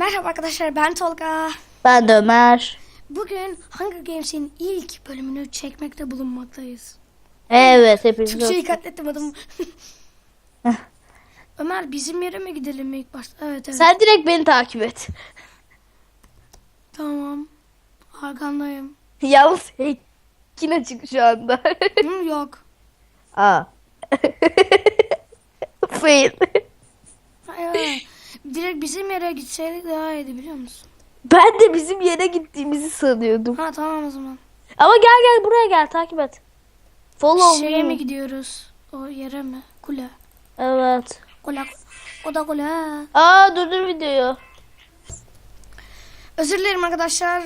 Merhaba arkadaşlar ben Tolga. Ben de Ömer. Bugün Hunger Games'in ilk bölümünü çekmekte bulunmaktayız. Evet hepiniz. Türkçeyi katlettim adım. Ömer bizim yere mi gidelim mi ilk başta? Evet evet. Sen direkt beni takip et. Tamam. Arkandayım. Yalnız hackin açık şu anda. Hı, yok. Aa. Fail. Direkt bizim yere gitseydik daha iyiydi biliyor musun? Ben de bizim yere gittiğimizi sanıyordum. Ha tamam o zaman. Ama gel gel buraya gel takip et. Follow Şeye me. mi gidiyoruz? O yere mi? Kule. Evet. Kule. O da kule. Aa durdur videoyu. Özür dilerim arkadaşlar.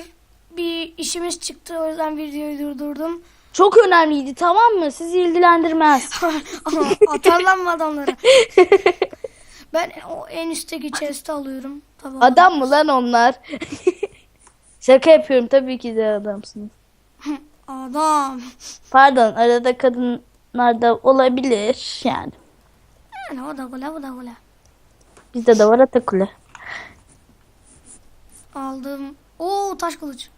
Bir işimiz çıktı o yüzden videoyu durdurdum. Çok önemliydi tamam mı? Sizi ilgilendirmez. Ama atarlanma adamlara. Ben o en üstteki chest'i alıyorum. Tamam. Adam mı lan onlar? Şaka yapıyorum tabii ki de adamsınız. Adam. Pardon arada kadınlar da olabilir yani. Yani o da kule o da kule. Bizde de var Atakule. Aldım. Oo taş kılıç.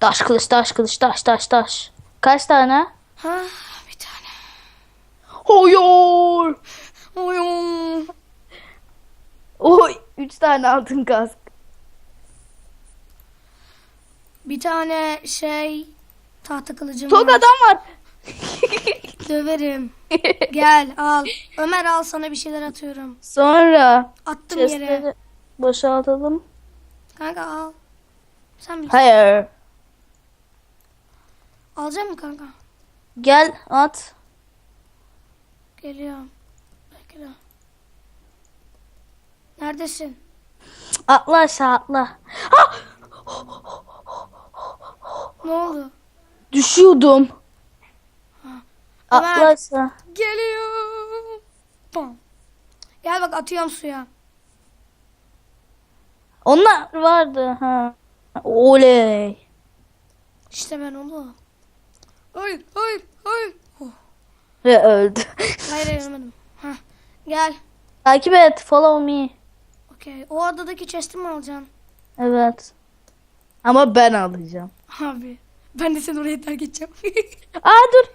Taş kılıç taş kılıç taş taş taş. Kaç tane? Ha bir tane. Hayır. Oyun. Oy. Üç tane altın kask. Bir tane şey tahta kılıcım Çok var. adam var. Döverim. Gel al. Ömer al sana bir şeyler atıyorum. Sonra Attım yere. chestleri boşaltalım. Kanka al. Sen bil. Hayır. Alacak mı kanka? Gel at. Geliyorum. Bekle. Neredesin? Atla aşağı atla. Ha! Ne oldu? Düşüyordum. Atla aşağı. Geliyorum. Bam. Gel bak atıyorum suya. Onlar vardı ha. Oley. İşte ben onu. Hayır, hayır, hayır. Oh. Ve öldü. Hayır, hayır, ölmedim. Heh. Gel. Takip et. Follow me. Okey. O adadaki chest'i mi alacaksın? Evet. Ama ben alacağım. Abi. Ben de seni oraya terk edeceğim. Aa dur.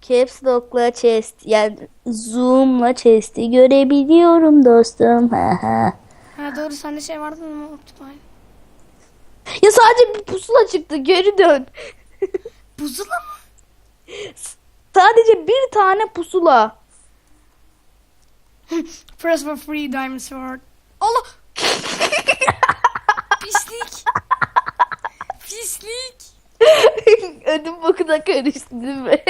Caps Lock'la chest yani zoom'la chest'i görebiliyorum dostum. Ha doğru sende şey vardı mı? Optifine. ya sadece bir pusula çıktı. Geri dön. Buzula mı? Sadece bir tane pusula. Press for free diamond sword. Allah! Pislik. Pislik. Ödüm bokuna karıştı değil mi?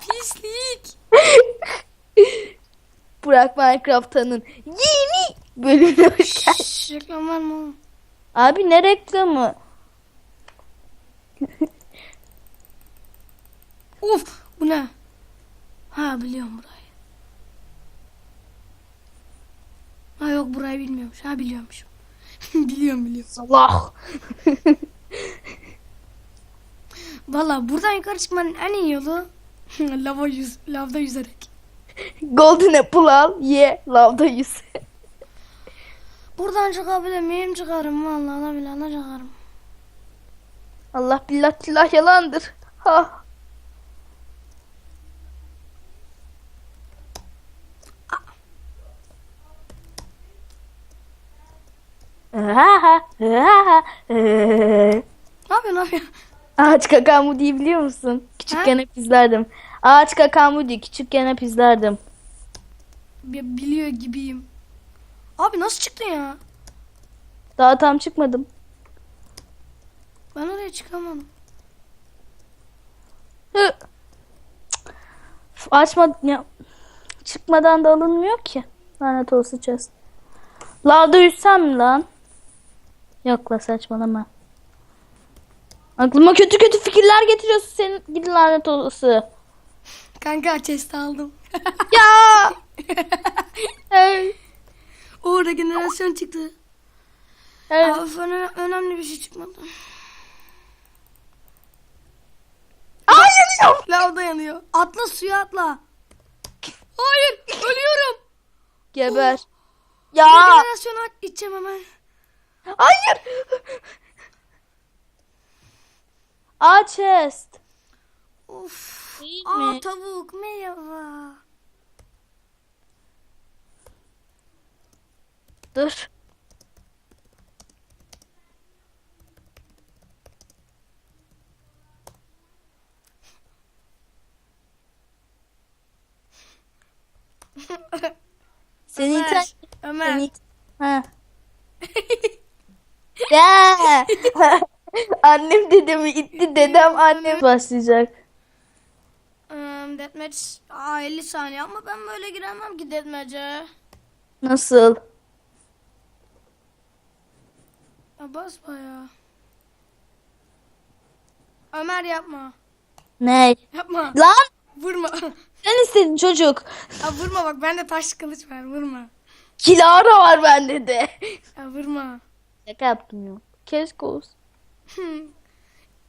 Pislik. Burak Minecraft'ın yeni bölümü. Şşş, reklam var mı? Abi ne reklamı? Of bu ne? Ha biliyorum burayı. Ha yok burayı bilmiyormuş. Ha biliyormuş. biliyorum biliyorum. Salak. Valla buradan yukarı çıkmanın en iyi yolu lava yüz, lavda yüzerek. Golden Apple al ye lavda yüz. Buradan çıkabilir miyim? Çıkarım vallahi da billahi da çıkarım. Allah billah tillah yalandır. Ha. Ha ha ha ha. Ne yapıyorsun ne yapıyorsun? Ağaç kakamu diye biliyor musun? Küçükken hep izlerdim. Ağaç kakamu diye küçükken hep izlerdim. Bi- Biliyor gibiyim. Abi nasıl çıktın ya? Daha tam çıkmadım. Ben oraya çıkamadım. Hı. Açma ya. Çıkmadan da alınmıyor ki. Lanet olsun chest. Lavda yüzsem lan? Yok la saçmalama. Aklıma kötü kötü fikirler getiriyorsun senin gidi lanet olası. Kanka chest aldım. Ya! hey, o regenerasyon çıktı. hey. Abi öne- önemli bir şey çıkmadı. Ay yanıyorum. Lavda yanıyor. Atla suya atla. Hayır ölüyorum. Geber. Ya. Regenerasyon aç içeceğim hemen. Hayır. Aa chest. Aa mi? tavuk merhaba. Dur. Senin Ömer. Ömer. Senin... Ha. Ya. Annem dedemi itti dedem annem başlayacak. Um, deathmatch aa, 50 saniye ama ben böyle giremem ki deathmatch'e. Nasıl? Ya basma ya. Ömer yapma. Ne? Yapma. Lan Vurma. sen istedin çocuk. ya vurma bak bende taş kılıç var vurma. Kilara var bende de. Ya vurma. Şaka yaptım ya. Keşke olsun.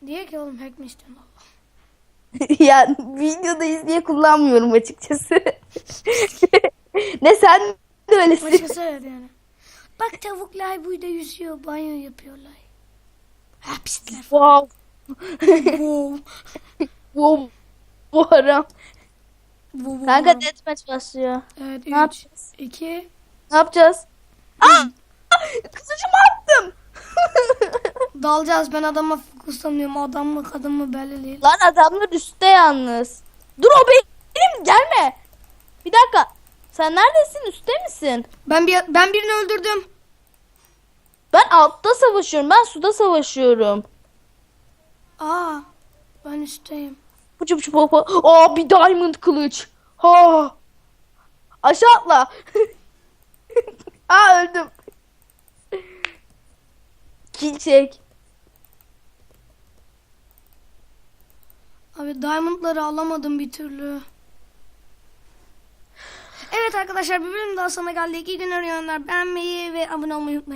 Diye ki oğlum hack mi istiyorsun Allah. ya videoda izleye kullanmıyorum açıkçası. ne sen de öylesin. Başkası öyle yani. Bak tavuklar burada yüzüyor banyo yapıyorlar. Ha pisler falan. Wow. wow. Bu, bu haram. Wow, wow, Kanka wow. deathmatch başlıyor. Evet Ne 3, yapacağız? 2. Ne yapacağız? Aa! Kızıcımı attım. Dalacağız ben adama fokuslanıyorum. Adam mı kadın mı belli değil. Lan adamlar üstte yalnız. Dur o benim gelme. Bir dakika. Sen neredesin? Üstte misin? Ben bir ben birini öldürdüm. Ben altta savaşıyorum. Ben suda savaşıyorum. Aa ben üstteyim. Puçu puçu popo. Aa bir diamond kılıç. Ha. Aşağı atla. Aa öldüm. Kill çek. Abi diamondları alamadım bir türlü. Evet arkadaşlar bir bölüm daha sana geldik. İyi günler yayınlar. Beğenmeyi ve abone olmayı unutmayın.